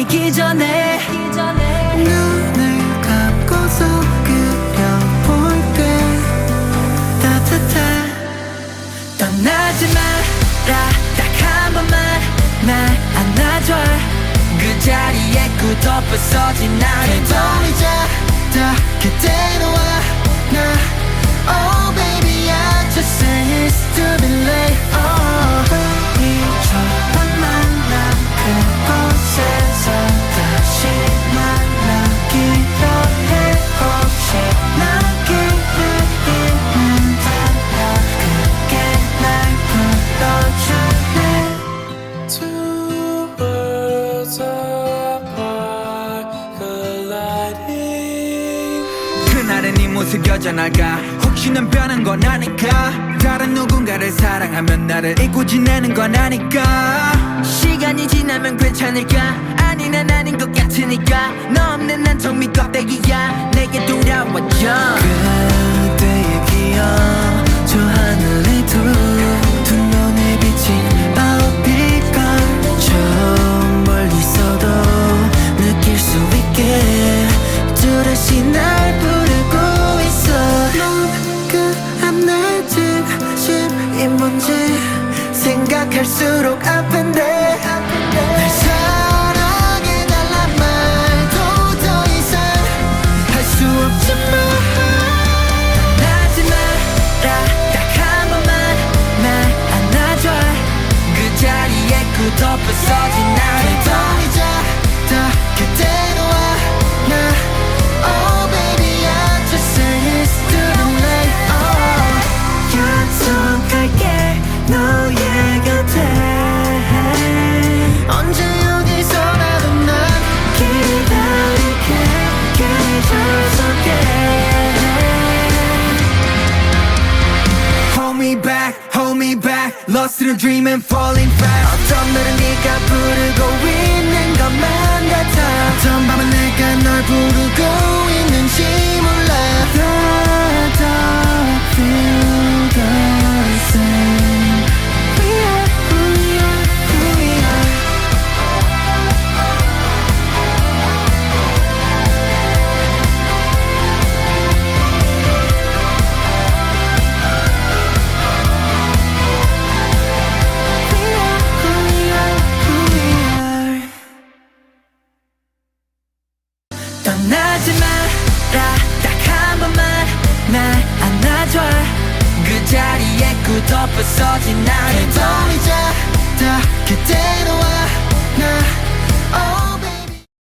지기 전에 눈을 감고서 그려볼 때 따뜻해 떠나지 마라. 딱 한 번만 날 안아줘. 그 자리에 굳어 부서진 나를 돌리자 다 그대로 와나 네 모습 여전할까 혹시 넌 변한 건 아닐까? 다른 누군가를 사랑하면 나를 잊고 지내는 건 아닐까? 시간이 지나면 괜찮을까? 아니 난 아닌 것 같으니까. 너 없는 난 정미 껍데기야. 내게 돌아와줘 그때의 기억 생각할수록 아픈데 me back, hold me back Lost in a dream and falling fast 어떤 날은 네가 부르고 있는 것만 떠나지 마라. 딱 한 번만 날 안아줘. 그 자리에 굳어 부서진 나를 돌리자 다 그대로 와 나